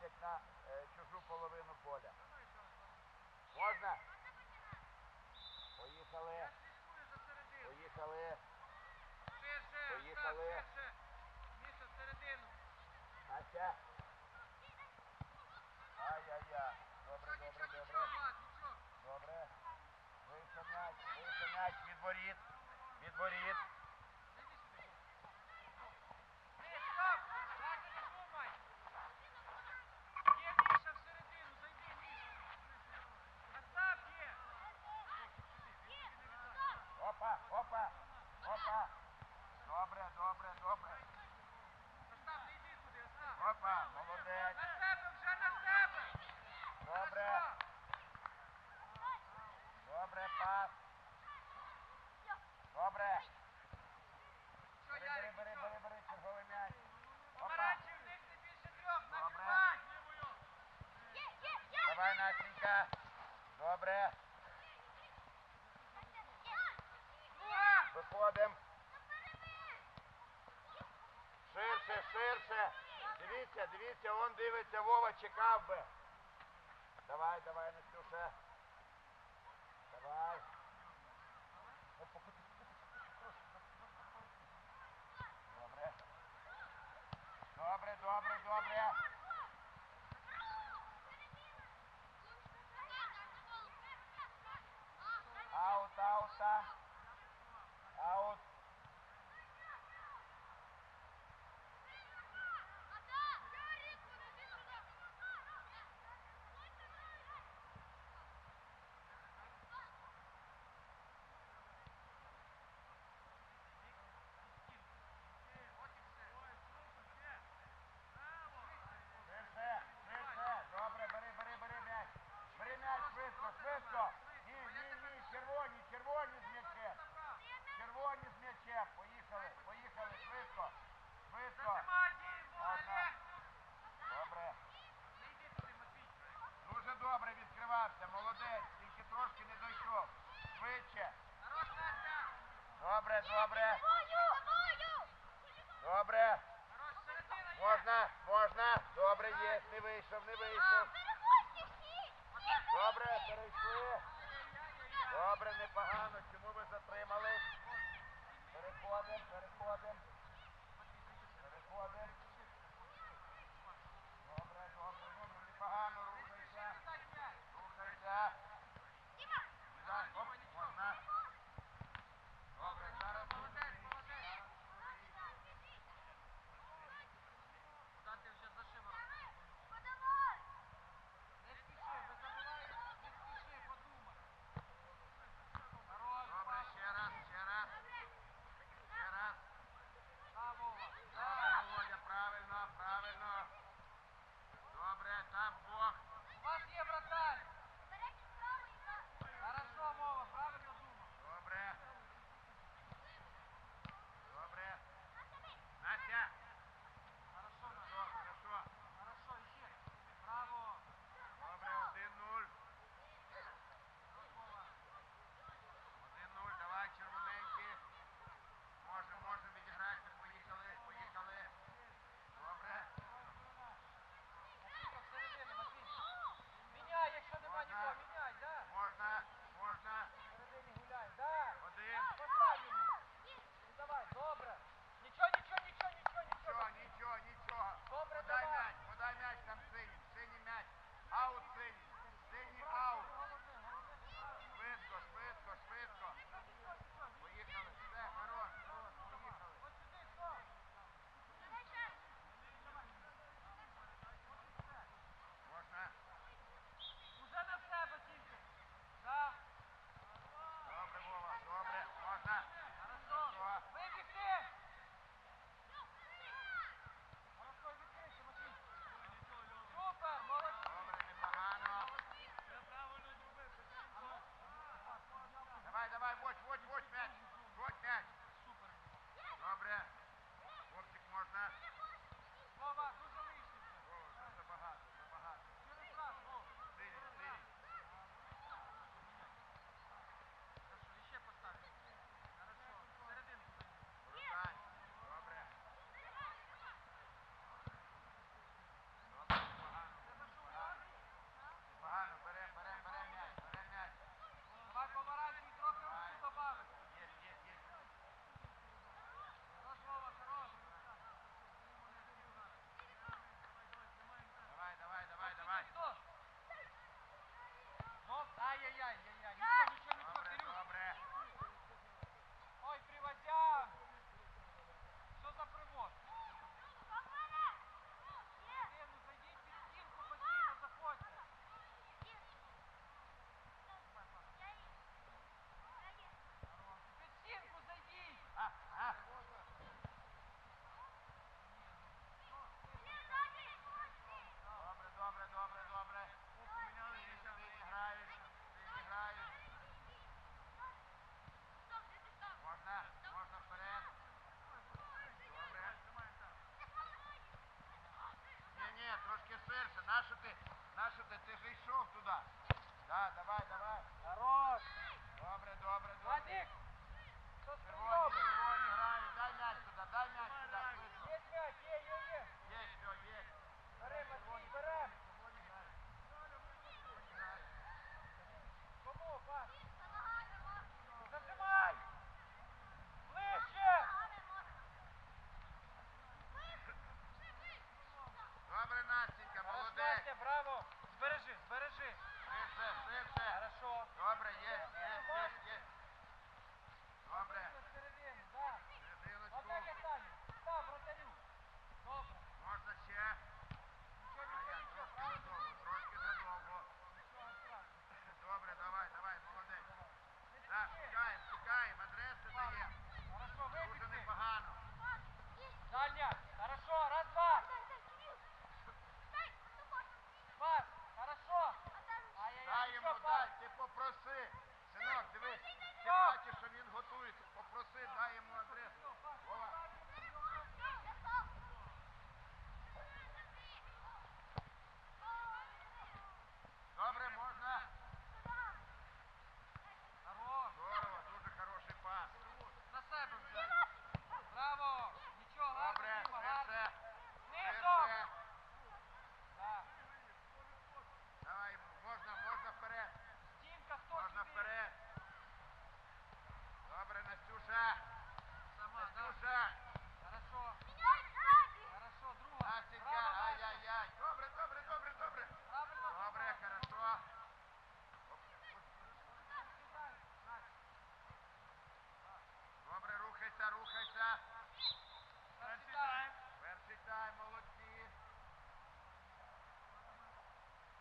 виходять на е, чужу половину поля. Можна? Поїхали. Поїхали. Заходимо. Ширше, ширше. Дивіться, дивіться, он дивиться, Вова чекав би. Давай, давай, Настюша. Давай. Добре, добре. Можна, можна. Добре, є. Не вийшов, не вийшов. Добре, перейшли. Добре, непогано. Чому ви затримались? Переходимо, переходимо. Переходимо. Nada, vai.